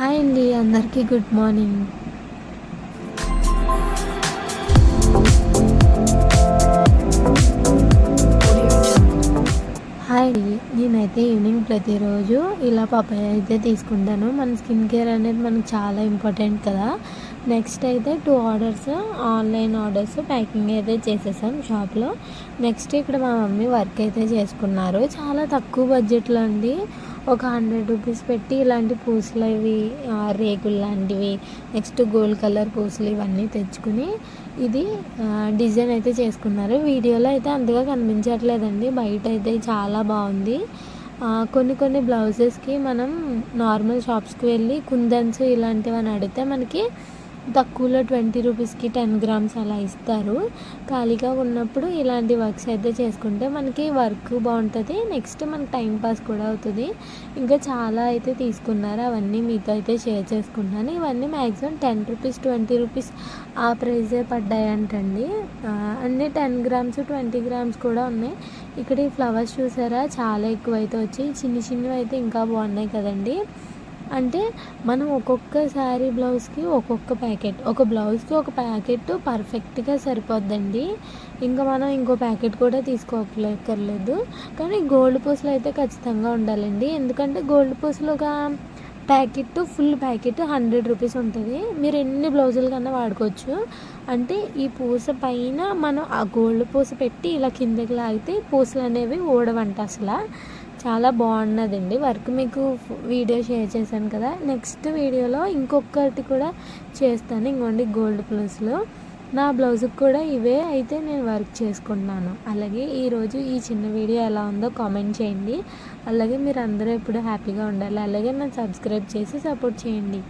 Hi అండి అందరికీ good morning. Hi అండి నేనైతే ఈవినింగ్ ప్రతిరోజు ఇలా పపాయ అయితే తీసుకుంటాను. మన స్కిన్ కేర్ అనేది మనకు చాలా ఇంపార్టెంట్ కదా. నెక్స్ట్ అయితే two orders online orders packing అయితే చేసేసాం షాప్లో. నెక్స్ట్ ఇక్కడ మా మమ్మీ వర్క్ అయితే చేసుకున్నారు. చాలా తక్కువ బడ్జెట్లో అండి. ఒక హండ్రెడ్ రూపీస్ పెట్టి ఇలాంటి పూసలు అవి రేకులు లాంటివి నెక్స్ట్ గోల్డ్ కలర్ పూసలు ఇవన్నీ తెచ్చుకుని ఇది డిజైన్ అయితే చేసుకున్నారు. వీడియోలో అయితే అంతగా కనిపించట్లేదండి. బయట అయితే చాలా బాగుంది. కొన్ని కొన్ని బ్లౌజెస్కి మనం నార్మల్ షాప్స్కి వెళ్ళి కుందన్స్ ఇలాంటివని అడిగితే మనకి తక్కువలో ట్వంటీ రూపీస్కి టెన్ గ్రామ్స్ అలా ఇస్తారు. ఖాళీగా ఉన్నప్పుడు ఇలాంటి వర్క్స్ అయితే చేసుకుంటే మనకి వర్క్ బాగుంటుంది. నెక్స్ట్ మనకి టైం పాస్ కూడా అవుతుంది. ఇంకా చాలా అయితే తీసుకున్నారు. అవన్నీ మీతో అయితే షేర్ చేసుకుంటాను ఇవన్నీ maximum ten rupees twenty rupees ఆ ప్రైజే పడ్డాయంటండి. అంటండి అన్నీ టెన్ గ్రామ్స్ ట్వంటీ గ్రామ్స్ కూడా ఉన్నాయి. ఇక్కడ ఈ ఫ్లవర్స్ చూసారా? చాలా ఎక్కువ అయితే వచ్చి చిన్ని చిన్నవి అయితే ఇంకా బాగున్నాయి కదండి. అంటే మనం ఒక్కొక్క శారీ బ్లౌజ్కి ఒక్కొక్క ప్యాకెట్ ఒక బ్లౌజ్కి ఒక ప్యాకెట్ పర్ఫెక్ట్గా సరిపోద్దండి. ఇంకా మనం ఇంకో ప్యాకెట్ కూడా తీసుకోకర్లేదు. కానీ గోల్డ్ పూసలు అయితే ఖచ్చితంగా ఉండాలండి. ఎందుకంటే గోల్డ్ పూసలు ఒక packet full packet hundred rupees ఉంటుంది. మీరు ఎన్ని బ్లౌజులు కన్నా వాడుకోవచ్చు. అంటే ఈ పూస పైన మనం ఆ గోల్డ్ పూస పెట్టి ఇలా కిందకి లాగితే పూసలు అనేవి ఓడవంట అసలు. చాలా బాగున్నదండి. వర్క్ మీకు వీడియో షేర్ చేశాను కదా. నెక్స్ట్ వీడియోలో ఇంకొకటి కూడా చేస్తాను. ఇంకోండి గోల్డ్ ప్లస్లో. నా బ్లౌజ్కి కూడా ఇవే అయితే నేను వర్క్ చేసుకుంటున్నాను. అలాగే ఈరోజు ఈ చిన్న వీడియో ఎలా ఉందో కామెంట్ చేయండి. అలాగే మీరు అందరూ ఇప్పుడు హ్యాపీగా ఉండాలి. అలాగే నన్ను సబ్స్క్రైబ్ చేసి సపోర్ట్ చేయండి.